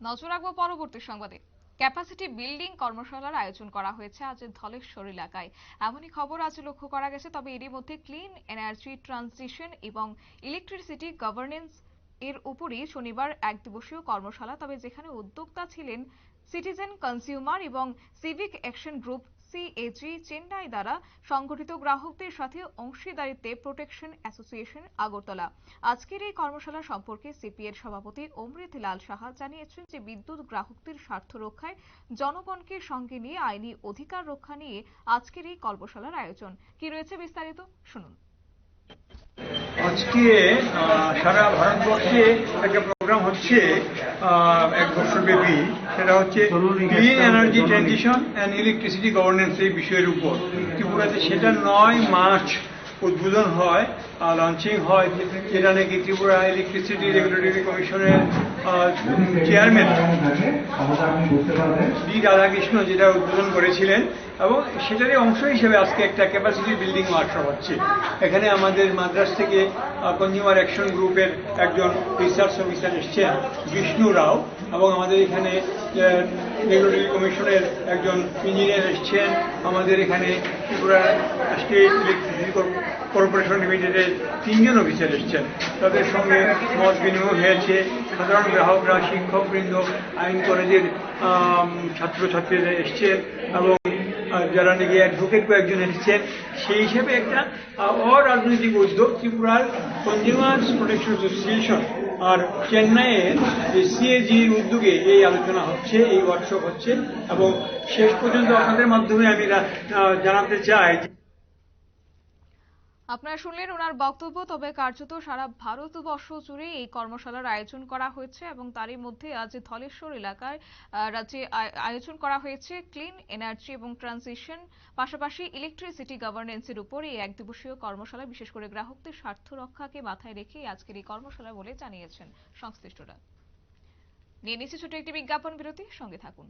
নজর রাখব পরবর্তী সংবাদে। ক্যাপাসিটি বিল্ডিং কর্মশালার আয়োজন করা হয়েছে আজ ধলেশ্বর এলাকায়। এমনই খবর আজ লক্ষ্য করা গেছে, তবে এরই মধ্যে ক্লিন এনার্জি ট্রানজিশন এবং ইলেকট্রিসিটি গভর্নেন্স এর উপরই শনিবার এক দিবসীয় কর্মশালা, তবে যেখানে উদ্যোক্তা ছিলেন সিটিজেন কনজিউমার এবং civic action group CAG Chennai দ্বারা সংগঠিত গ্রাহকদের সাথে অংশীদারিত্বে প্রোটেকশন অ্যাসোসিয়েশন আগরতলা। আজকের এই কর্মশালা সম্পর্কে সিপিএর সভাপতি অমৃত লাল সাহা জানিয়েছেন যে বিদ্যুৎ গ্রাহকদের স্বার্থ রক্ষায় জনগণকে সঙ্গে নিয়ে আইনি অধিকার রক্ষা নিয়ে আজকের এই কর্মশালার আয়োজন। কি রয়েছে বিস্তারিত? শুনুন। আজকে সারা ভারতবর্ষে একটা প্রোগ্রাম হচ্ছে এক বছর ব্যাপী সেটা হচ্ছে clean energy transition and electricity governance এই বিষয়ের উপর। ত্রিপুরাতে সেটা নয় মার্চ উদ্বোধন হয় লঞ্চিং হয় যেটা নাকি ত্রিপুরা ইলেকট্রিসিটি রেগুলেটরি কমিশনের চেয়ারম্যান বি রাধাকৃষ্ণ যেটা উদ্বোধন করেছিলেন, এবং সেটারই অংশ হিসেবে আজকে একটা ক্যাপাসিটি বিল্ডিং ওয়ার্কশপ হচ্ছে। এখানে আমাদের মাদ্রাস থেকে কনজিউমার অ্যাকশন গ্রুপের একজন রিসার্চ অফিসার এসছেন, বিষ্ণু রাও, এবং আমাদের এখানে রেগুলেটরি কমিশনের একজন ইঞ্জিনিয়ার এসছেন, আমাদের এখানে ত্রিপুরা স্টেট ইলেকট্রিসিটি কর্পোরেশন লিমিটেডের তিনজন অফিসার এসছেন। তাদের সঙ্গে মত বিনিময় হয়েছে। সাধারণ গ্রাহকরা, শিক্ষকবৃন্দ, আইন কলেজের ছাত্রছাত্রীরা এসছেন এবং যারা নাকি অ্যাডভোকেট কয়েকজন এসেছেন। সেই হিসেবে একটা অরাজনৈতিক উদ্যোগ, ত্রিপুরার কনজিউমার প্রোটেকশন অ্যাসোসিয়েশন আর চেন্নাইয়ের যে সিএজি উদ্যোগে এই আলোচনা হচ্ছে, এই ওয়ার্কশপ হচ্ছে। এবং শেষ পর্যন্ত আপনাদের মাধ্যমে আমি জানাতে চাই আপনারা শুনলেন ওনার বক্তব্য, তবে কার্যত সারা ভারতবর্ষ জুড়ে এই কর্মশালার আয়োজন করা হয়েছে এবং তারই মধ্যে আজ ধলেশ্বর এলাকায় রাজ্যে আয়োজন করা হয়েছে ক্লিন এনার্জি এবং ট্রানজিশন, পাশাপাশি ইলেকট্রিসিটি গভর্নেন্সের উপর এই এক দিবসীয় কর্মশালা, বিশেষ করে গ্রাহকদের স্বার্থ রক্ষাকে মাথায় রেখে আজকের এই কর্মশালা বলে জানিয়েছেন সংশ্লিষ্টরা। নিয়ে নিচ্ছে ছোট একটি বিজ্ঞাপন বিরতি, সঙ্গে থাকুন।